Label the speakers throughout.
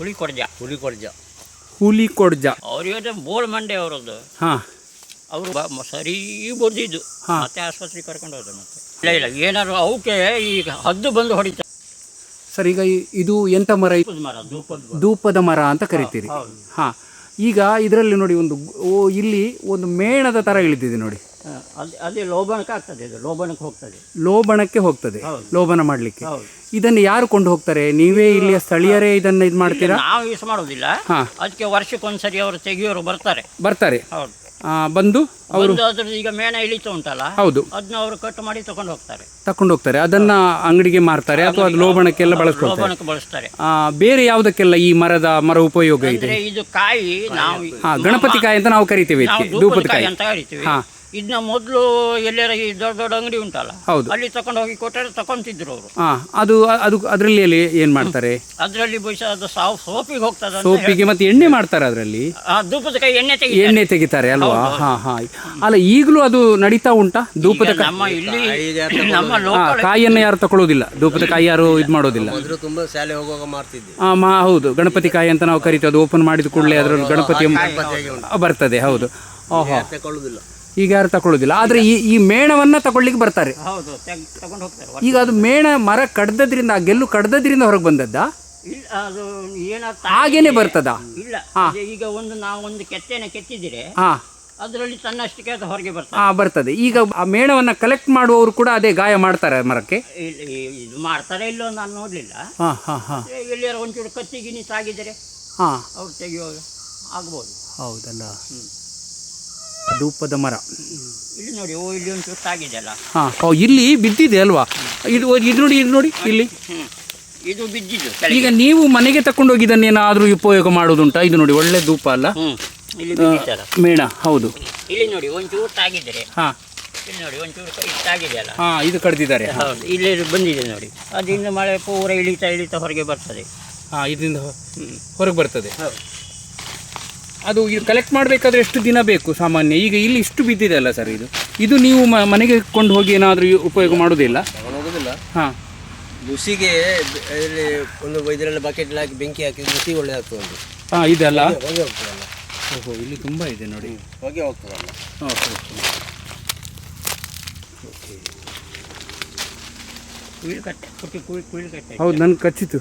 Speaker 1: ಹುಳಿ ಕೊಡ್ಜ.
Speaker 2: ಹುಲಿ ಕೊಡ್ಜ.
Speaker 3: ಹುಲಿ ಕೊಡ್ಜ.
Speaker 1: ಅವ್ರಿಗೆ ಬೋಳ್ ಮಂಡೆ ಅವರದ್ದು.
Speaker 3: ಹಾ.
Speaker 1: ಅವರು ಸರಿ ಬೊದ್ದಿದ್ದು
Speaker 3: ಹಾ.
Speaker 1: ಮತ್ತೆ ಆಸ್ಪತ್ರೆಗೆ ಕರ್ಕೊಂಡು ಹೋದ್ರು ಮತ್ತೆ. ಇಲ್ಲ ಇಲ್ಲ ಏನಾದ್ರು ಅವಕ್ಕೆ ಈಗ ಹದ್ದು ಬಂದು ಹೊಡಿತಾರೆ
Speaker 3: ಸರ್ ಈಗ ಇದು ಎಂತ ಮರ? ಇದು?
Speaker 1: ಮರ ಧೂಪದ
Speaker 3: ಧೂಪದ ಮರ ಅಂತ ಕರಿತೀರಿ.
Speaker 1: ಹೌದು.
Speaker 3: ಹಾ. ಈಗ ಇದರಲ್ಲಿ ನೋಡಿ ಒಂದು ಓ ಇಲ್ಲಿ ಒಂದು ಮೇಣದ ತರ ಇಳಿದಿದೆ ನೋಡಿ.
Speaker 1: ಅದೇ ಲೋಬಣಕ್ಕೆ ಆಗ್ತದೆ ಇದು ಲೋಬಣಕ್ಕೆ ಹೋಗ್ತದೆ.
Speaker 3: ಲೋಬಣಕ್ಕೆ ಹೋಗ್ತದೆ
Speaker 1: ಹೌದು.
Speaker 3: ಲೋಬನ ಮಾಡ್ಲಿಕ್ಕೆ.
Speaker 1: ಹೌದು.
Speaker 3: ಇದನ್ನು ಯಾರು ಕೊಂಡು ಹೋಗ್ತಾರೆ? ನೀವೇ ಇಲ್ಲಿಯ ಸ್ಥಳೀಯರೇ ಇದನ್ನ ಇದು ಮಾಡ್ತೀರಾ?
Speaker 1: ನಾವು ಯೂಸ್ ಮಾಡೋದಿಲ್ಲ.
Speaker 3: ಹಾ.
Speaker 1: ಅದಕ್ಕೆ ವರ್ಷಕ್ಕೊಂದ್ಸರಿ ಅವರು ತೆಗಿಯೋರು ಬರ್ತಾರೆ.
Speaker 3: ಬರ್ತಾರೆ.
Speaker 1: ಹೌದು.
Speaker 3: ಆ, ಬಂದು ಅವರು
Speaker 1: ಒಂದು ಅದ್ರದ್ದು ಈಗ ಮೇಣ ಇಳಿತು ಉಂಟಲ್ಲ
Speaker 3: ಹೌದು.
Speaker 1: ಅದನ್ನ ಅವರು ಕಟ್ ಮಾಡಿ ತಗೊಂಡು ಹೋಗ್ತಾರೆ.
Speaker 3: ತಕೊಂಡು ಹೋಗ್ತಾರೆ. ಅದನ್ನ ಅಂಗಡಿಗೆ ಮಾರ್ತಾರೆ ಅಥವಾ ಅದು ಲೋಬಣಕ್ಕೆಲ್ಲ ಬಳಸ್ಕೊಳ್ತಾರೆ.
Speaker 1: ಲೋಬಣಕ್ಕೆ ಬಳಸ್ತಾರೆ.
Speaker 3: ಆ, ಬೇರೆ ಯಾವುದಕ್ಕೆಲ್ಲ ಈ ಮರದ ಮರ ಉಪಯೋಗ ಇದೆ?
Speaker 1: ಅಂದ್ರೆ ಇದು ಕಾಯಿ ನಾವು
Speaker 3: ಹಾ ಗಣಪತಿ ಕಾಯಿ ಅಂತ ನಾವು ಕರಿತೇವೆ
Speaker 1: ನಾವು
Speaker 3: ಇದಕ್ಕೆ
Speaker 1: ಧೂಪದ ಕಾಯಿ ಅಂತ ಕರಿತೀವಿ.
Speaker 3: ಹಾ.
Speaker 1: ಇದನ್ನ ಮೊದಲು ಎಲ್ಲರ ಈ ದೊಡ್ಡ ದೊಡ್ಡ ಅಂಗಡಿ ಉಂಟಲ್ಲ
Speaker 3: ಹೌದು.
Speaker 1: ಅಲ್ಲಿ ತಕೊಂಡು ಹೋಗಿ ಕೊಟ್ಟರೆ ತಕೊಂತಿದ್ರು ಅವರು.
Speaker 3: ಹಾ ಅದು ಅದು ಅದರಲ್ಲಿ ಅಲ್ಲಿ ಏನ್ ಮಾಡ್ತಾರೆ?
Speaker 1: ಅದರಲ್ಲಿ ಬಹುಶಃ ಅದು ಸಾವು ಸೋಪಿಗೆ ಹೋಗ್ತದೆ ಅಂತ
Speaker 3: ಸೋಪಿಗೆ ಮತ್ತೆ ಎಣ್ಣೆ ಮಾಡ್ತಾರೆ ಅದರಲ್ಲಿ?
Speaker 1: ಆ ಧೂಪದ ಕೈ ಎಣ್ಣೆ ತೆಗಿ
Speaker 3: ಎಣ್ಣೆ ತೆಗಿತಾರೆ ಅಲ್ವಾ? ಹಾ ಹಾ. ಅಲ್ಲ ಈಗಲೂ ಅದು ನಡೀತಾ ಉಂಟಾ ಧೂಪದ ಕಾಯಿ
Speaker 1: ನಮ್ಮ ಇಲ್ಲಿ ನಮ್ಮ
Speaker 3: ಹಾ
Speaker 1: ಲೋಕಲ್
Speaker 3: ಕಾಯಿಯನ್ನು ಯಾರು ತಕೊಳ್ಳೋದಿಲ್ಲ ಧೂಪದ ಕಾಯಿ ಯಾರು ಇದು ಮಾಡೋದಿಲ್ಲ?
Speaker 2: ಮೊದಲು ತುಂಬಾ ಶಾಲೆ ಹೋಗುವಾಗ ಮಾಡ್ತಿದ್ದೆ
Speaker 3: ಆ, ಮಾ ಹೌದು. ಗಣಪತಿ ಕಾಯಿ ಅಂತ ನಾವು ಕರಿತೀವಿ. ಅದು ಓಪನ್ ಮಾಡಿದ ಕೂಡಲೇ ಅದರಲ್ಲಿ ಗಣಪತಿ ಬರ್ತದೆ ಹೌದು. ಓಹೋ.
Speaker 2: ತಗೊಳ್ಳುದಿಲ್ಲ
Speaker 3: ಈಗ ಯಾರು ತಗೊಳ್ಳೋದಿಲ್ಲ ಆದ್ರೆ ಈ ಈ ಮೇಣವನ್ನ ತಗೊಳ್ಳಿಕ್ಕೆ ಬರ್ತಾರೆ.
Speaker 1: ಹೌದು ತೆಗ್- ತಗೊಂಡು ಹೋಗ್ತಾರೆ
Speaker 3: ಈಗ ಅದು ಮೇಣ ಮರ ಕಡ್ದದ್ರಿಂದ ಆ ಗೆಲ್ಲು ಕಡ್ದದ್ರಿಂದ ಹೊರಗೆ ಬಂದದ್ದ?
Speaker 1: ಇಲ್ಲ ಅದು ಏನಾಗ್ತಾ
Speaker 3: ಹಾಗೇನೆ ಬರ್ತದಾ?
Speaker 1: ಇಲ್ಲ ಅದೇ ಈಗ ಒಂದು ನಾವು ಒಂದು ಕೆತ್ತೆನ ಕೆತ್ತಿದ್ರೆ
Speaker 3: ಹಾ.
Speaker 1: ಅದರಲ್ಲಿ ತನ್ನಷ್ಟಕ್ಕೆ ಅದು ಹೊರಗೆ ಬರ್ತದೆ.
Speaker 3: ಹಾ ಬರ್ತದೆ. ಈಗ ಆ ಮೇಣವನ್ನ ಕಲೆಕ್ಟ್ ಮಾಡುವವರು ಕೂಡ ಅದೇ ಗಾಯ ಮಾಡ್ತಾರೆ ಮರಕ್ಕೆ?
Speaker 1: ಇಲ್ಲಿ ಇದು ಮಾಡ್ತಾರೆ ಇಲ್ಲೋ ನಾನು ನೋಡ್ಲಿಲ್ಲ.
Speaker 3: ಹಾ ಹಾ ಹಾ.
Speaker 1: ಎಲ್ಲಿಯಾರ ಒಂಚೂರು ಕತ್ತಿಗಿನಿ ತಾಗಿದರೆ
Speaker 3: ಹಾ.
Speaker 1: ಅವ್ರು ತೆಗಿಯುವಾಗ ಆಗ್ಬೋದು.
Speaker 3: ಹೌದಲ್ಲ. ಧೂಪದ ಮರ.
Speaker 1: ಇಲ್ಲಿ ನೋಡಿ ಓ ಇಲ್ಲಿ ಒಂಚೂರು ತಾಗಿದೆ ಅಲ್ಲ
Speaker 3: ಹಾ ಓ ಇಲ್ಲಿ ಬಿದ್ದಿದೆ ಅಲ್ವಾ? ಇದು ಇದು ನೋಡಿ ಇದು ನೋಡಿ ಇಲ್ಲಿ.
Speaker 1: ಇದು ಬಿದ್ದಿದ್ದು
Speaker 3: ಈಗ ನೀವು ಮನೆಗೆ ತಕೊಂಡು ಹೋಗಿ ಇದನ್ನೇನಾದ್ರೂ ಉಪಯೋಗ ಮಾಡೋದುಂಟಾ ಇದು ನೋಡಿ ಒಳ್ಳೆ ಧೂಪ ಅಲ್ಲ?
Speaker 1: ಹ್ಮ್ ಇಲ್ಲಿ ಬಿದ್ದಿತ್ತಲ್ಲ.
Speaker 3: ಮೇಣ ಹೌದು.
Speaker 1: ಇಲ್ಲಿ ನೋಡಿ ಒಂಚೂರು ತಾಗಿದ್ರೆ
Speaker 3: ಹಾ.
Speaker 1: ಇಲ್ಲಿ ನೋಡಿ ಒಂಚೂರು ಇಷ್ಟಾಗಿದೆಯಲ್ಲ
Speaker 3: ಹಾಂ ಇದು ಕಡ್ದಿದ್ದಾರೆ.
Speaker 1: ಹೌದು ಇಲ್ಲಿ ಬಂದಿದೆ ನೋಡಿ. ಅದರಿಂದ ಮಳೆ ಪೂರ ಇಳಿತಾ ಇಳಿತಾ ಹೊರಗೆ ಬರ್ತದೆ.
Speaker 3: ಹಾ ಇದರಿಂದ. ಹೊರಗೆ ಬರ್ತದೆ.
Speaker 1: ಹೌದು.
Speaker 3: ಅದು ಇದು ಕಲೆಕ್ಟ್ ಮಾಡಬೇಕಾದ್ರೆ ಎಷ್ಟು ದಿನ ಬೇಕು ಸಾಮಾನ್ಯ? ಈಗ ಇಲ್ಲಿ ಇಷ್ಟು ಬಿದ್ದಿದೆ ಅಲ್ಲ ಸರ್ ಇದು? ಇದು ನೀವು ಮ- ಮನೆಗೆ ಕೊಂಡು ಹೋಗಿ ಏನಾದರೂ ಉಪಯೋಗ ಮಾಡೋದಿಲ್ಲ?
Speaker 2: ಹೋಗೋದಿಲ್ಲ
Speaker 3: ಹಾಂ.
Speaker 2: ಬಿಸಿಗೆ ಬ- ಇಲ್ಲಿ ಒಂದು ಇದರಲ್ಲಿ ಬಕೆಟ್ ಹಾಕಿ ಬೆಂಕಿ ಹಾಕಿ ಬುಸಿ ಒಳ್ಳೆದಾಗ್ತದೆ ಒಂದು
Speaker 3: ಹಾ ಇದೆಲ್ಲ
Speaker 2: ಹೊಗೆ ಹೋಗ್ತದಲ್ಲ.
Speaker 3: ಓಹೋ ಇಲ್ಲಿ ತುಂಬ ಇದೆ ನೋಡಿ.
Speaker 2: ಹೊಗೆ ಹೋಗ್ತದಲ್ಲ.
Speaker 1: ಓಕೆ ಕಟ್ಟೆ ಕುಟ್ಟಿ ಕುಯ್ ಕುಯಿಲ್ ಕಟ್ಟೆ.
Speaker 3: ಹೌದು ನನ್ಗೆ ಕಚ್ಚಿತು.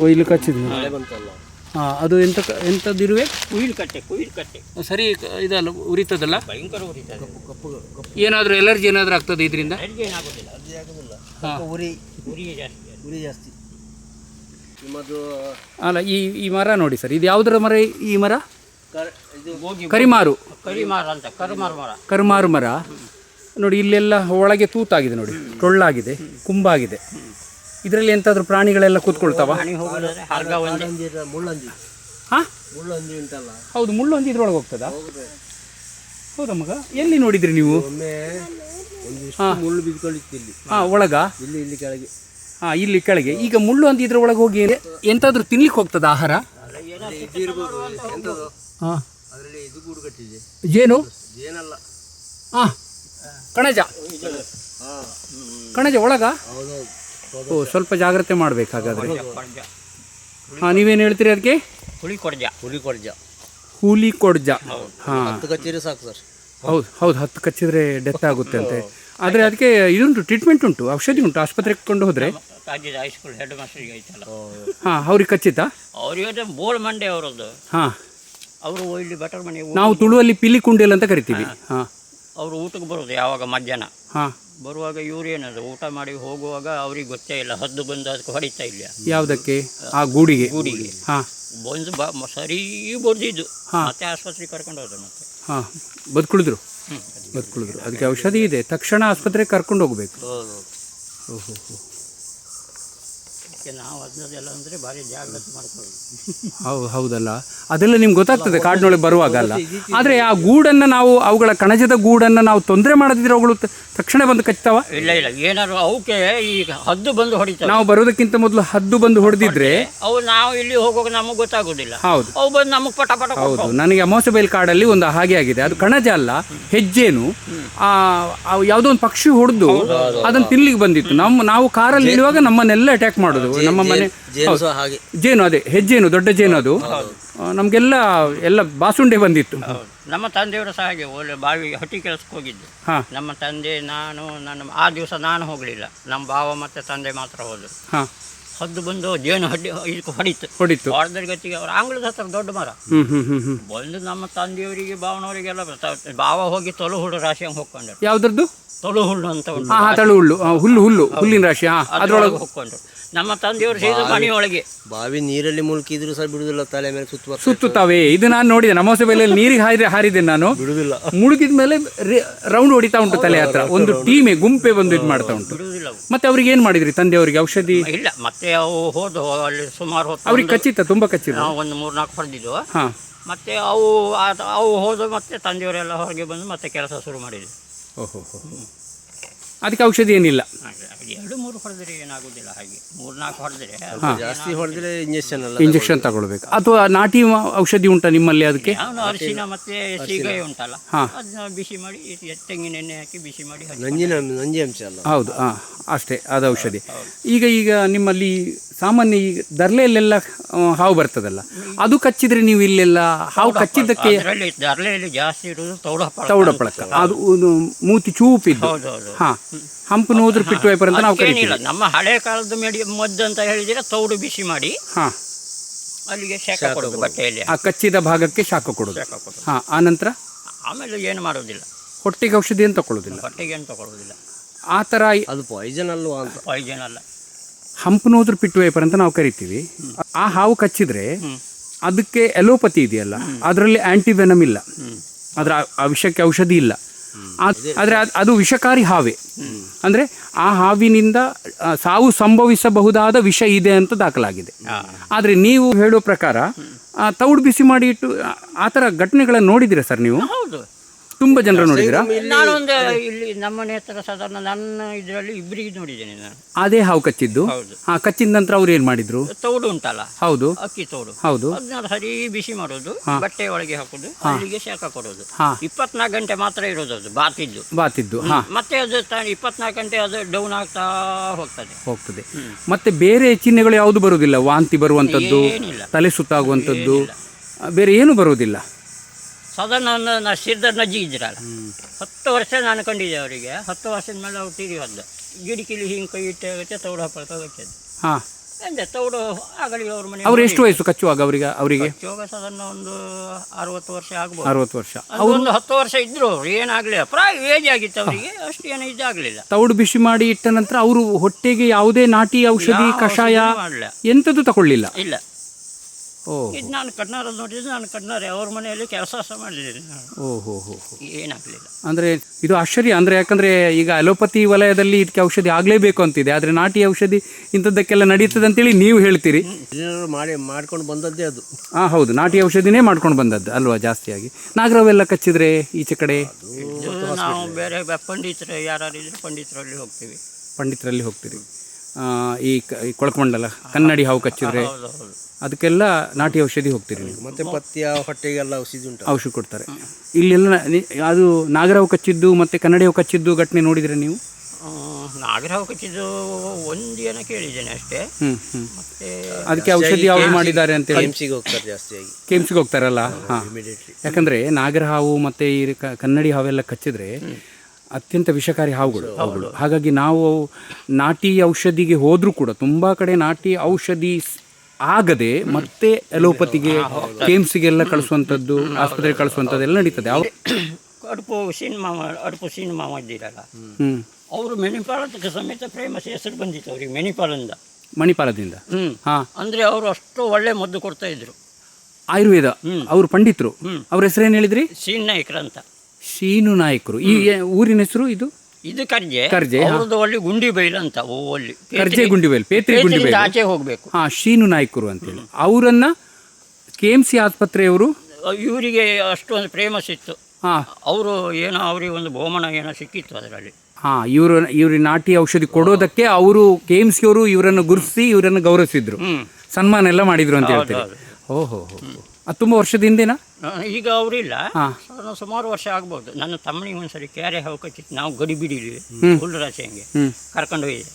Speaker 3: ಓ ಇಲ್ಲಿ ಕಚ್ಚಿದ್ದು
Speaker 2: ಮಳೆ ಬಂತಲ್ಲ.
Speaker 3: ಹಾ ಅದು ಎಂತ ಕ- ಎಂಥದ್ದಿರುವೆ
Speaker 1: ಕುಯಿಲ್ ಕಟ್ಟೆ ಕುಯಿಲ್ ಕಟ್ಟೆ.
Speaker 3: ಸರಿ ಇದಲ್ಲ ಉರಿತದಲ್ಲ?
Speaker 1: ಭಯಂಕರ ಉರಿತದೆ.
Speaker 2: ಕಪ್ಪು ಕಪ್ಪು
Speaker 3: ಏನಾದರೂ ಎಲರ್ಜಿ ಏನಾದರೂ ಆಗ್ತದೆ ಇದರಿಂದ?
Speaker 1: ಏನಾಗೋದಿಲ್ಲ
Speaker 2: ಅದೇ ಆಗುದಿಲ್ಲ.
Speaker 3: ಹಾ.
Speaker 2: ಸ್ವಲ್ಪ ಉರಿ
Speaker 1: ಜಾಸ್ತಿ
Speaker 2: ಉರಿ ಜಾಸ್ತಿ. ನಿಮ್ಮದು
Speaker 3: ಅಲ್ಲ ಈ ಈ ಮರ ನೋಡಿ ಸರ್. ಇದು ಯಾವುದರ ಮರ ಈ ಮರ?
Speaker 2: ಕರಿಮಾರು ಇದು
Speaker 1: ಹೋಗಿ
Speaker 3: ಕರಿಮಾರು.
Speaker 1: ಕರಿಮಾರ ಅಂತ ಕರುಮಾರು ಮರ.
Speaker 3: ಕರಿಮಾರು ಮರ. ನೋಡಿ ಇಲ್ಲೆಲ್ಲ ಒಳಗೆ ತೂತಾಗಿದೆ ನೋಡಿ. ಟೊಳ್ಳಾಗಿದೆ ಕುಂಬಾಗಿದೆ. ಇದರಲ್ಲಿ ಎಂತಾದ್ರೂ ಪ್ರಾಣಿಗಳೆಲ್ಲ ಕೂತ್ಕೊಳ್ತಾವ? ಹಾ? ಹೌದು ಮುಳ್ಳು ಒಂದು ಇದ್ರೊಳಗೆ ಹೋಗ್ತದಾ? ಹೌದಾ ಮಗ? ಎಲ್ಲಿ ನೋಡಿದ್ರಿ ನೀವು?
Speaker 2: ಒಮ್ಮೆ ಒಂದಿಷ್ಟು ಮುಳ್ಳು ಬಿದ್ಕೊಂಡಿತ್ತು ಇಲ್ಲಿ.
Speaker 3: ಹಾ ಒಳಗ?
Speaker 2: ಇಲ್ಲಿ ಇಲ್ಲಿ ಕೆಳಗೆ.
Speaker 3: ಹಾ ಇಲ್ಲಿ ಕೆಳಗೆ. ಈಗ ಮುಳ್ಳು ಅಂತ ಇದ್ರ ಒಳಗೆ ಹೋಗಿ ಎಂತಾದ್ರೂ ತಿನ್ಲಿಕ್ಕೆ ಹೋಗ್ತದ ಆಹಾರ? ಹಾ. ಜೇನು?
Speaker 2: ಏನಲ್ಲ
Speaker 3: ಹಾ. ಕಣಜ?
Speaker 2: ಹಾ.
Speaker 3: ಕಣಜ ಒಳಗ? ಓ ಸ್ವಲ್ಪ ಜಾಗ್ರತೆ ಮಾಡ್ಬೇಕು ಹಾಗಾದ್ರೆ. ಹಾ ನೀವೇನು ಹೇಳ್ತೀರಿ ಅದಕ್ಕೆ?
Speaker 1: ಹುಳಿ ಕೊಡ್ಜ.
Speaker 2: ಹುಲಿ ಕೊಡ್ಜ.
Speaker 3: ಹುಲಿ ಕೊಡ್ಜ. ಹಾ.
Speaker 2: ಹತ್ತು ಕಚ್ಚಿದ್ರೆ ಸಾಕು ಸರ್.
Speaker 3: ಹೌದು ಹೌದು ಹತ್ತು ಕಚ್ಚಿದ್ರೆ ಡೆತ್ ಆಗುತ್ತೆ ಅಂತೆ. ಆದರೆ ಅದಕ್ಕೆ ಇದುಂಟು ಟ್ರೀಟ್ಮೆಂಟ್ ಉಂಟು ಔಷಧಿ ಉಂಟು ಆಸ್ಪತ್ರೆಗೆ ಕೊಂಡು ಹೋದ್ರೆ?
Speaker 1: ರಾಜ್ಯದ ಹೈಸ್ಕೂಲ್ ಹೆಡ್ ಮಾಸ್ಟರ್ಗೆ ಐತಲ್ಲ.
Speaker 3: ಹಾ ಅವ್ರಿಗೆ ಕಚ್ಚಿತಾ
Speaker 1: ಅವ್ರಿಗೆ ಬೋಳ್ ಮಂಡೆ ಅವರದ್ದು.
Speaker 3: ಹಾ.
Speaker 1: ಅವರು ಇಲ್ಲಿ ಬಟರ್ ಮನೆ
Speaker 3: ನಾವು ತುಳುವಲ್ಲಿ ಪಿಲಿ ಕುಂಡೆಲ್ ಅಂತ ಕರಿತೀವಿ. ಹಾ.
Speaker 1: ಅವರು ಊಟಕ್ಕೆ ಬರೋದು ಯಾವಾಗ? ಮಧ್ಯಾಹ್ನ.
Speaker 3: ಹಾಂ.
Speaker 1: ಬರುವಾಗ ಇವ್ರು ಏನದು ಊಟ ಮಾಡಿ ಹೋಗುವಾಗ ಅವ್ರಿಗೆ ಗೊತ್ತೇ ಇಲ್ಲ ಹದ್ದು ಬಂದು ಅದಕ್ಕೆ ಹೊಡಿತಾ ಇಲ್ಲ.
Speaker 3: ಯಾವುದಕ್ಕೆ? ಆ ಗೂಡಿಗೆ.
Speaker 1: ಗೂಡಿಗೆ.
Speaker 3: ಹಾಂ.
Speaker 1: ಬಂದು ಬ ಮ- ಸರಿ ಬಡ್ದಿದ್ದು. ಮತ್ತೆ ಆಸ್ಪತ್ರೆಗೆ ಕರ್ಕೊಂಡು ಹೋದ್ರು ಮತ್ತೆ.
Speaker 3: ಹಾಂ. ಬದುಕುಳಿದ್ರು. ಬದುಕುಳಿದ್ರು. ಅದಕ್ಕೆ ಔಷಧಿ ಇದೆ. ತಕ್ಷಣ ಆಸ್ಪತ್ರೆಗೆ ಕರ್ಕೊಂಡು ಹೋಗ್ಬೇಕು.
Speaker 2: ಹೌದು.
Speaker 3: ಓಹೋ
Speaker 1: ಅದಕ್ಕೆ ನಾವು ಅದನ್ನೆಲ್ಲ ಅಂದರೆ ಭಾರಿ ಜಾಗ್ರತೆ
Speaker 3: ಹೌದು ಹೌದಲ್ಲ? ಅದೆಲ್ಲ ನಿಮ್ಗೆ ಗೊತ್ತಾಗ್ತದೆ ಕಾಡಿನೊಳಗೆ ಬರುವಾಗ ಅಲ್ಲ. ಆದರೆ ಆ ಗೂಡನ್ನು ನಾವು ಅವುಗಳ ಕಣಜದ ಗೂಡನ್ನು ನಾವು ತೊಂದರೆ ಮಾಡದಿದ್ರೆ ಅವುಗಳು ತಕ್ಷಣ ಬಂದು ಕಚ್ತಾವ
Speaker 1: ಇಲ್ಲ ಇಲ್ಲ. ಏನಾದ್ರು ಅವಕ್ಕೆ ಈಗ ಹದ್ದು ಬಂದು ಹೊಡಿತಾರೆ
Speaker 3: ನಾವು ಬರೋದಕ್ಕಿಂತ ಮೊದಲು ಹದ್ದು ಬಂದು ಹೊಡೆದಿದ್ರೆ
Speaker 1: ಅವು ನಾವು ಇಲ್ಲಿ ಹೋಗುವಾಗ ನಮಗೆ ಗೊತ್ತಾಗೋದಿಲ್ಲ.
Speaker 3: ಹೌದು.
Speaker 1: ಅವು ಬಂದು ನಮಗೆ ಪಟ ಪಟ
Speaker 3: ಹೌದು. ನನಗೆ ಅಮೋಸಬೈಲ್ ಕಾಡಲ್ಲಿ ಒಂದು ಹಾಗೆ ಆಗಿದೆ. ಅದು ಕಣಜ ಅಲ್ಲ ಹೆಜ್ಜೇನು. ಯಾವುದೋ ಒಂದು ಪಕ್ಷಿ ಹೊಡೆದು ಅದನ್ನು ತಿನ್ಲಿಕ್ಕೆ ಬಂದಿತ್ತು. ನಮ್ಮ ನಾವು ಕಾರಲ್ಲಿ ಇರುವಾಗ ನಮ್ಮನ್ನೆಲ್ಲ ಅಟ್ಯಾಕ್ ಮಾಡೋದು. ನಮ್ಮ ಮನೆ
Speaker 2: ಜೇನು ಹಾಗೆ.
Speaker 3: ಜೇನು ಅದೇ ಹೆಜ್ಜೇನು ದೊಡ್ಡ ಜೇನು ಅದು. ಆ, ನಮಗೆಲ್ಲ ಎಲ್ಲ ಬಾಸುಂಡೆ ಬಂದಿತ್ತು.
Speaker 1: ನಮ್ಮ ತಂದೆಯವರು ಸಹ ಹಾಗೆ ಒಳ್ಳೆ ಬಾವಿ ಹೊಟ್ಟಿ ಕೆಲಸಕ್ಕೆ ಹೋಗಿದ್ದು.
Speaker 3: ಹಾಂ.
Speaker 1: ನಮ್ಮ ತಂದೆ ನಾನು ನನ್ನ ಆ ದಿವಸ ನಾನು ಹೋಗಲಿಲ್ಲ. ನಮ್ಮ ಭಾವ ಮತ್ತು ತಂದೆ ಮಾತ್ರ ಹೋದರು.
Speaker 3: ಹಾಂ.
Speaker 1: ಹದ್ದು ಬಂದು ಜೇನು ಹಡ್ಡಿ ಇದಕ್ಕೆ ಹೊಡಿತು.
Speaker 3: ಹೊಡಿತು.
Speaker 1: ಹೊಡೆದ್ರ ಗತಿಗೆ ಅವ್ರ ಆಂಗ್ಲದ ಹತ್ರ ದೊಡ್ಡ ಮರ. ಬಂದು ನಮ್ಮ ತಂದೆಯವರಿಗೆ ಭಾವನವರಿಗೆಲ್ಲ ಬರ್ತಾವೆ ಭಾವ ಹೋಗಿ ತೊಲು ಹುಳು ರಾಶಿ ಹಂಗೆ ಹೊಕ್ಕೊಂಡ್ರು
Speaker 3: ಯಾವುದ್ರದ್ದು?
Speaker 1: ತೊಲು ಹುಲ್ಲು ಅಂತ ಉಂಟು.
Speaker 3: ಹಾಂ ತಳು ಹುಲ್ಲು ಆ, ಹುಲ್ಲು ಹುಲ್ಲು ಹುಲ್ಲಿನ ರಾಶಿ ಹಾ
Speaker 1: ಅದ್ರೊಳಗೆ ಹೋಗ್ಕೊಂಡ್ರು. ನಮ್ಮ ತಂದೆಯವರು ಸೇದು ಮನೆಯೊಳಗೆ
Speaker 2: ಬಾವಿ ನೀರಲ್ಲಿ ಮುಳುಕಿದ್ರು ಸಹ ಬಿಡುದಿಲ್ಲ ತಲೆ ಮೇಲೆ ಸುತ್ತು.
Speaker 3: ಸುತ್ತುತ್ತವೆ. ಇದು ನಾನು ನೋಡಿದೆ. ನಮೋಸೆ ಬೆಲೆಯಲ್ಲಿ ನೀರಿಗೆ ಹಾರಿ ಹಾರಿದೆ ನಾನು.
Speaker 2: ಬಿಡುದಿಲ್ಲ
Speaker 3: ಮುಳುಗಿದ ಮೇಲೆ ರೌಂಡ್ ಹೊಡಿತಾ ಉಂಟು ತಲೆ ಹತ್ರ. ಒಂದು ಟೀಮೆ ಗುಂಪೆ ಬಂದು ಇದು ಮಾಡ್ತಾ ಉಂಟು.
Speaker 1: ಬಿಡುವುದಿಲ್ಲ. ಅವು
Speaker 3: ಮತ್ತೆ ಅವ್ರಿಗೆ ಏನು ಮಾಡಿದ್ರಿ ತಂದೆಯವರಿಗೆ? ಔಷಧಿ?
Speaker 1: ಇಲ್ಲ ಮತ್ತೆ ಅವು ಹೋದವು ಅಲ್ಲಿ ಸುಮಾರು ಹೊತ್ತು
Speaker 3: ಅವ್ರಿಗೆ ಕಚ್ಚಿತ್ತ ತುಂಬ ಕಚ್ಚಿದ್ರು
Speaker 1: ನಾವು ಒಂದು ಮೂರು ನಾಲ್ಕು ಹೊಡೆದಿದ್ವು
Speaker 3: ಹಾಂ.
Speaker 1: ಮತ್ತೆ ಅವು ಆ- ಅವು ಹೋದ ಮತ್ತೆ ತಂದೆಯವರೆಲ್ಲ ಹೊರಗೆ ಬಂದು ಮತ್ತೆ ಕೆಲಸ ಶುರು ಮಾಡಿದ್ವಿ
Speaker 3: ಓಹೋ ಅದಕ್ಕೆ ಔಷಧಿ ಏನಿಲ್ಲ?
Speaker 1: ಎರಡು ಮೂರು ಹೊಡೆದ್ರೆ ಏನಾಗುದಿಲ್ಲ ಹಾಗೆ. ಮೂರು ನಾಲ್ಕು ಹೊಡೆದ್ರೆ
Speaker 2: ಜಾಸ್ತಿ ಹೊಡೆದ್ರೆ ಇಂಜೆಕ್ಷನ್ ಅಲ್ಲ
Speaker 3: ಇಂಜೆಕ್ಷನ್ ತಗೊಳ್ಬೇಕು. ಅಥವಾ ನಾಟಿ ಔಷಧಿ ಉಂಟಾ ನಿಮ್ಮಲ್ಲಿ ಅದಕ್ಕೆ?
Speaker 1: ಅವನು ಅರಿಶಿನ ಮತ್ತೆ ಸೀಗಾಯಿ ಉಂಟಲ್ಲ. ಅದನ್ನ ಬಿಸಿ ಮಾಡಿ ತೆಂಗಿನ ಎಣ್ಣೆ ಹಾಕಿ ಬಿಸಿ ಮಾಡಿ
Speaker 2: ನಂಜಿನ ನಂಜಿ ಅಂಶ ಅಲ್ಲ.
Speaker 3: ಹೌದು ಹಾಂ ಅಷ್ಟೇ ಅದು ಔಷಧಿ. ಈಗ ಈಗ ನಿಮ್ಮಲ್ಲಿ ಸಾಮಾನ್ಯ ಈಗ ದರ್ಲೆಯಲ್ಲೆಲ್ಲ ಹಾವು ಬರ್ತದಲ್ಲ ಅದು ಕಚ್ಚಿದ್ರೆ ನೀವು ಇಲ್ಲೆಲ್ಲ ಹಾವು ಕಚ್ಚಿದ್ದಕ್ಕೆ
Speaker 1: ದರ್ಲೆಯಲ್ಲಿ ಜಾಸ್ತಿ ಇರುವುದು ತೌಡ
Speaker 3: ತೌಡಪಳಕ ಅದು ಮೂತಿ ಚೂಪಿದ್ದು.
Speaker 1: ಹೌದು ಹೌದು.
Speaker 3: ಹಾ. ಹಂಪು ನೋದ್ರ ಪಿಟ್ಟು ವೈಪರ್ ಅಂತ ನಾವು ಕರೀತೀವಿ.
Speaker 1: ನಮ್ಮ ಹಳೆ ಕಾಲದ ಮೇಡಿ ಮದ್ದು ಅಂತ ಹೇಳಿದ್ರೆ ತೌಡು ಬಿಸಿ ಮಾಡಿ
Speaker 3: ಹಾ.
Speaker 1: ಅಲ್ಲಿಗೆ ಶಾಖ ಕೊಡೋದು ಬಟ್ಟೆಯಲ್ಲಿ
Speaker 3: ಆ ಕಚ್ಚಿದ ಭಾಗಕ್ಕೆ ಶಾಖ ಕೊಡೋದು.
Speaker 1: ಶಾಖ ಕೊಡೋದು.
Speaker 3: ಹಾ ಆ ನಂತರ?
Speaker 1: ಆಮೇಲೆ ಏನು ಮಾಡೋದಿಲ್ಲ.
Speaker 3: ಹೊಟ್ಟೆಗೆ ಔಷಧಿ ಏನು ತಗೊಳ್ಳೋದಿಲ್ಲ
Speaker 1: ಹೊಟ್ಟೆಗೆ ಏನು ತಗೊಳ್ಳೋದಿಲ್ಲ
Speaker 3: ಆ ಥರ
Speaker 2: ಅದು ಪಾಯ್ಸನ್ ಅಲ್ವಾ ಅಂತ.
Speaker 1: ಪಾಯ್ಸನ್ ಅಲ್ಲ.
Speaker 3: ಹಂಪು ನೋದ್ರ ಪಿಟ್ಟು ವೈಪರ್ ಅಂತ ನಾವು ಕರಿತೀವಿ. ಆ ಹಾವು ಕಚ್ಚಿದ್ರೆ ಅದಕ್ಕೆ ಎಲೋಪತಿ ಇದೆಯಲ್ಲ. ಅದರಲ್ಲಿ ಆಂಟಿವೆನಮ್ ಇಲ್ಲ. ಅದರ ಆ- ವಿಷಕ್ಕೆ ಔಷಧಿ ಇಲ್ಲ. ಆದ್ರೆ ಅದ್- ಅದು ವಿಷಕಾರಿ ಹಾವೇ. ಅಂದ್ರೆ ಆ ಹಾವಿನಿಂದ ಸಾವು ಸಂಭವಿಸಬಹುದಾದ ವಿಷ ಇದೆ ಅಂತ ದಾಖಲಾಗಿದೆ. ಆದರೆ ನೀವು ಹೇಳೋ ಪ್ರಕಾರ ತೌಡು ಬಿಸಿ ಮಾಡಿ ಇಟ್ಟು ಆ- ಆ ಥರ ಘಟನೆಗಳನ್ನು ನೋಡಿದ್ದೀರಾ ಸರ್ ನೀವು?
Speaker 1: ಹೌದು.
Speaker 3: ತುಂಬ ಜನರು ನೋಡಿದ್ದೀರಾ?
Speaker 1: ನಾನೊಂದು ಇಲ್ಲಿ ನಮ್ಮನೆ ಹತ್ರ ಸಾಧಾರಣ ನನ್ನ ಇದರಲ್ಲಿ ಇಬ್ಬರಿಗೆ ನೋಡಿದ್ದೇನೆ ನಾನು.
Speaker 3: ಅದೇ ಹಾವು ಕಚ್ಚಿದ್ದು?
Speaker 1: ಹೌದು.
Speaker 3: ಹಾ ಕಚ್ಚಿದ ನಂತರ ಅವ್ರು ಏನು ಮಾಡಿದ್ರು?
Speaker 1: ತೌಡು ಉಂಟಲ್ಲ?
Speaker 3: ಹೌದು.
Speaker 1: ಅಕ್ಕಿ ತೌಡು.
Speaker 3: ಹೌದು.
Speaker 1: ಅದನ್ನ ಸರಿ ಬಿಸಿ ಮಾಡೋದು ಬಟ್ಟೆ ಒಳಗೆ ಹಾಕೋದು ಅಲ್ಲಿಗೆ ಶಾಖ ಕೊಡೋದು.
Speaker 3: ಹಾ.
Speaker 1: ಇಪ್ಪತ್ನಾಲ್ಕು ಗಂಟೆ ಮಾತ್ರ ಇರೋದು ಅದು ಬಾತಿದ್ದು.
Speaker 3: ಬಾತಿದ್ದು ಹಾ.
Speaker 1: ಮತ್ತೆ ಅದು ಇಪ್ಪತ್ನಾಲ್ಕು ಗಂಟೆ ಅದು ಡೌನ್ ಆಗ್ತಾ ಹೋಗ್ತದೆ.
Speaker 3: ಹೋಗ್ತದೆ. ಮತ್ತೆ ಬೇರೆ ಚಿಹ್ನೆಗಳು ಯಾವುದು ಬರುವುದಿಲ್ಲ? ವಾಂತಿ ಬರುವಂಥದ್ದು
Speaker 1: ಏನಿಲ್ಲ.
Speaker 3: ತಲೆ ಸುತ್ತಾಗುವಂಥದ್ದು ಬೇರೆ ಏನು ಬರುವುದಿಲ್ಲ?
Speaker 1: ಸಾಧಾರಣ ಒಂದು ನಾ ಸಿದ್ಧರ್ ನಜ್ಜಿ ಇದ್ರಲ್ಲ. ಹತ್ತು ವರ್ಷ ನಾನು ಕಂಡಿದ್ದೆ ಅವರಿಗೆ. ಹತ್ತು ವರ್ಷದ ಮೇಲೆ ಅವ್ರು ತೀರಿ ಹೋದ ಗಿಡಕಿಲಿ ಹಿಂಗೆ ಕೈ ಇಟ್ಟೆ ಆಗುತ್ತೆ ತೌಡು ಹಾಕೊಳ್ತಾ
Speaker 3: ಹಾ.
Speaker 1: ಎಂದೆ ತೌಡು ಆಗಲಿ ಅವ್ರ ಮನೆ
Speaker 3: ಅವ್ರು ಎಷ್ಟು ವಯಸ್ಸು ಕಚ್ಚುವಾಗ ಅವರಿಗೆ ಅವರಿಗೆ?
Speaker 1: ಯೋಗ ಸದನ ಒಂದು ಅರವತ್ತು ವರ್ಷ ಆಗ್ಬೋದು.
Speaker 3: ಅರವತ್ತು ವರ್ಷ.
Speaker 1: ಅವ್ರು ಒಂದು ಹತ್ತು ವರ್ಷ ಇದ್ರು ಅವ್ರು ಏನಾಗಲಿಲ್ಲ. ಪ್ರಾಯ ಏಜ್ ಆಗಿತ್ತು ಅವರಿಗೆ ಅಷ್ಟು ಏನು ಇದಾಗಲಿಲ್ಲ.
Speaker 3: ತೌಡು ಬಿಸಿ ಮಾಡಿ ಇಟ್ಟ ನಂತರ ಅವರು ಹೊಟ್ಟೆಗೆ ಯಾವುದೇ ನಾಟಿ ಔಷಧಿ ಕಷಾಯ ಎಂಥದ್ದು ತಗೊಳ್ಳಿಲ್ಲ.
Speaker 1: ಇಲ್ಲ. ಇದು ನಾನು ಕಣ್ಣಾರ ನೋಡಿದ್ರೆ ನಾನು ಕಣ್ಣಾರೆ ಅವ್ರ ಮನೆಯಲ್ಲಿ ಕೆಲಸ ಸಹ ಮಾಡಿದ್ದೀನಿ. ನಾನು
Speaker 3: ಓ ಹೋ.
Speaker 1: ಏನಾಗಲಿಲ್ಲ.
Speaker 3: ಅಂದ್ರೆ ಇದು ಆಶ್ಚರ್ಯ. ಅಂದ್ರೆ ಯಾಕಂದ್ರೆ ಈಗ ಅಲೋಪತಿ ವಲಯದಲ್ಲಿ ಇದಕ್ಕೆ ಔಷಧಿ ಆಗಲೇಬೇಕು ಅಂತಿದೆ. ಆದ್ರೆ ನಾಟಿ ಔಷಧಿ ಇಂಥದ್ದಕ್ಕೆಲ್ಲ ನಡೀತದೆ ಅಂತೇಳಿ ನೀವು ಹೇಳ್ತೀರಿ.
Speaker 2: ಎಲ್ಲರೂ ಮಾಡಿ ಮಾಡ್ಕೊಂಡು ಬಂದದ್ದೇ ಅದು.
Speaker 3: ಹಾ ಹೌದು. ನಾಟಿ ಔಷಧಿನೇ ಮಾಡ್ಕೊಂಡು ಬಂದದ್ದು ಅಲ್ವಾ ಜಾಸ್ತಿಯಾಗಿ. ನಾಗರವೆಲ್ಲ ಕಚ್ಚಿದ್ರೆ ಈಚೆ ಕಡೆ?
Speaker 1: ಇದು ನಾವು ಬೇರೆ ಬ- ಪಂಡಿತರು ಯಾರು ಇದ್ರೆ ಪಂಡಿತರಲ್ಲಿ ಹೋಗ್ತೀವಿ.
Speaker 3: ಪಂಡಿತರಲ್ಲಿ ಹೋಗ್ತೀರಿ. ಈ ಕ- ಈ ಕೊಳಕಮಂಡಲ ಕನ್ನಡಿ ಹಾವು ಕಚ್ಚಿದ್ರೆ ಅದಕ್ಕೆಲ್ಲ ನಾಟಿ ಔಷಧಿ ಹೋಗ್ತೀರಿ ನೀವು
Speaker 2: ಮತ್ತೆ ಪಥ್ಯ ಹೊಟ್ಟೆಗೆಲ್ಲ ಔಷಧಿ ಉಂಟು.
Speaker 3: ಔಷಧಿ ಕೊಡ್ತಾರೆ. ಇಲ್ಲೆಲ್ಲ ನಿ- ಅದು ನಾಗರಾವು ಕಚ್ಚಿದ್ದು ಮತ್ತೆ ಕನ್ನಡಿ ಹಾವು ಕಚ್ಚಿದ್ದು ಘಟನೆ ನೋಡಿದ್ರೆ ನೀವು?
Speaker 1: ನಾಗರಹಾವು ನಾಗರಾವ್ ಕಚ್ಚಿದ್ದು ಒಂದು ಜನ ಕೇಳಿದ್ದೇನೆ ಅಷ್ಟೇ. ಮತ್ತೆ
Speaker 3: ಅದಕ್ಕೆ ಔಷಧಿ ಯಾವ್ದು ಮಾಡಿದ್ದಾರೆ ಅಂತೇಳಿ
Speaker 2: ಕೆಮ್ಸಿಗೆ ಹೋಗ್ತಾರೆ ಜಾಸ್ತಿಯಾಗಿ
Speaker 3: ಕೆಮ್ಸಿಗೆ ಹೋಗ್ತಾರಲ್ಲ? ಹಾ.
Speaker 2: ಇಮಿಡಿಯೇಟ್ಲಿ
Speaker 3: ಯಾಕಂದ್ರೆ ನಾಗರ ಹಾವು ಮತ್ತೆ ಈ ಕ- ಕನ್ನಡಿ ಹಾವೆಲ್ಲ ಕಚ್ಚಿದ್ರೆ ಅತ್ಯಂತ ವಿಷಕಾರಿ ಹಾವುಗಳು. ಅವುಗಳು ಹಾಗಾಗಿ ನಾವು ನಾಟಿ ಔಷಧಿಗೆ ಹೋದರೂ ಕೂಡ ತುಂಬಾ ಕಡೆ ನಾಟಿ ಔಷಧಿ ಆಗದೆ ಮತ್ತೆ ಎಲೋಪತಿಗೆ ಕೇಮ್ಸಿಗೆಲ್ಲ ಕಳಿಸುವಂಥದ್ದು ಆಸ್ಪತ್ರೆಗೆ ಕಳಿಸುವಂಥದ್ದೆಲ್ಲ ನಡೀತದೆ. ಅವ್ರು
Speaker 1: ಅಡುಪು ಸಿನಿಮಾ ಅಡುಪು ಸಿನಿಮಾ
Speaker 3: ಹ್ಮ್.
Speaker 1: ಅವರು ಮೆಣಿಪಾಲಕ್ಕೆ ಸಮೇತ ಫೇಮಸ್ ಹೆಸರು ಬಂದಿತ್ತು ಅವ್ರಿಗೆ ಮೆಣಿಪಾಲದಿಂದ.
Speaker 3: ಮಣಿಪಾಲದಿಂದ?
Speaker 1: ಹಾಂ
Speaker 3: ಹಾ.
Speaker 1: ಅಂದರೆ ಅವರು ಅಷ್ಟು ಒಳ್ಳೆ ಮದ್ದು ಕೊಡ್ತಾ ಇದ್ರು.
Speaker 3: ಆಯುರ್ವೇದ. ಅವರು ಪಂಡಿತರು. ಅವ್ರ ಹೆಸರೇನು ಹೇಳಿದ್ರಿ?
Speaker 1: ಸೀನ್ ನಾಯಕರ ಅಂತ.
Speaker 3: ಶೀನು ನಾಯಕರು. ಈ ಊರಿನ ಹೆಸರು ಇದು?
Speaker 1: ಇದು ಕರ್ಜೆ.
Speaker 3: ಕರ್ಜೆ, ಹಾ.
Speaker 1: ಅವ್ರದ್ದು ಅಲ್ಲಿ ಗುಂಡಿ ಬೈಲ್ ಅಂತ ಓ ಅಲ್ಲಿ
Speaker 3: ಕರ್ಜೆ ಗುಂಡಿಬೇಲ್ ಪೇತ್ರಿ
Speaker 1: ಗುಂಡಿಬೈಲ್
Speaker 3: ಗುಂಡಿಬೇಲ್
Speaker 1: ಆಚೆ ಹೋಗಬೇಕು.
Speaker 3: ಹಾ ಶೀನು ನಾಯ್ಕರು ಅಂತೇಳಿ. ಅವರನ್ನ ಕೆ ಎಂ ಸಿ ಆಸ್ಪತ್ರೆಯವರು?
Speaker 1: ಇವರಿಗೆ ಅಷ್ಟೊಂದು ಫೇಮಸ್ ಇತ್ತು
Speaker 3: ಹಾ.
Speaker 1: ಅವರು ಏನೋ ಅವರಿಗೆ ಒಂದು ಬಹುಮಾನ ಏನೋ ಸಿಕ್ಕಿತ್ತು ಅದರಲ್ಲಿ.
Speaker 3: ಹಾ ಇವರು ಇವ್ರಿಗೆ ನಾಟಿ ಔಷಧಿ ಕೊಡೋದಕ್ಕೆ ಅವರು ಕೆ ಎಂ ಸಿ ಅವರು ಇವರನ್ನು ಗುರುತಿಸಿ ಇವರನ್ನು ಗೌರವಿಸಿದ್ರು. ಸನ್ಮಾನ ಎಲ್ಲ ಮಾಡಿದ್ರು ಅಂತ ಹೇಳ್ತಾರೆ. ಓಹೋ ಹೋ ಅದು ತುಂಬ ವರ್ಷದ ಹಿಂದೆನಾ?
Speaker 1: ಆ, ಈಗ ಅವರಿಲ್ಲ.
Speaker 3: ಹಾ.
Speaker 1: ಸುಮಾರು ವರ್ಷ ಆಗ್ಬೋದು. ನನ್ನ ತಮ್ಮನಿಗೆ ಒಂದ್ಸರಿ ಕೆರೆ ಹಾವು ಕಚ್ಚಿತ್ತು ನಾವು ಗಡಿ ಬಿಡಿಲಿ ಹುಲ್ಲು ರಾಶಿ ಹಂಗೆ
Speaker 3: ಹ್ಮ್.
Speaker 1: ಕರ್ಕೊಂಡು ಹೋಗಿದೆ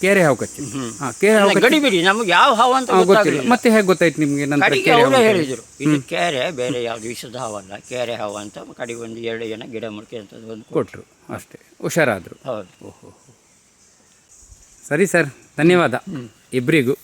Speaker 3: ಕೇರೆ ಹಾವು ಕಚ್ಚಿದ್ದು ಹಾಂ ಕೇರೆ ಹಾವು ಕಚ್ಚಿ-
Speaker 1: ಗಡಿ ಬಿಡಿ ನಮ್ಗೆ ಯಾವ ಹಾವು ಅಂತ
Speaker 3: ಗೊತ್ತಿಲ್ಲ.
Speaker 1: ಗೊತ್ತಾಗಲಿಲ್ಲ.
Speaker 3: ಮತ್ತೆ ಹೇಗೆ ಗೊತ್ತಾಯ್ತು ನಿಮಗೆ ನಂತರ
Speaker 1: ಕಡೆಗೆ
Speaker 3: ಕೇರೆ ಹಾವು
Speaker 1: ಅವರು ಇದು ಕೆರೆ ಬೇರೆ ಯಾವ್ದು ವಿಷದ ಹಾವಲ್ಲ. ಕೆರೆ ಹಾವು ಅಂತ ಕಡೆಗೆ ಒಂದು ಎರಡು ಜನ ಗಿಡ ಮುಡ್ಕೆ ಅಂತ ಒಂದು
Speaker 3: ಕೊಟ್ರು. ಅಷ್ಟೇ. ಹುಷಾರಾದ್ರು.
Speaker 1: ಹೌದು.
Speaker 3: ಸರಿ ಸರ್ ಧನ್ಯವಾದ. ಇಬ್ಬರಿಗೂ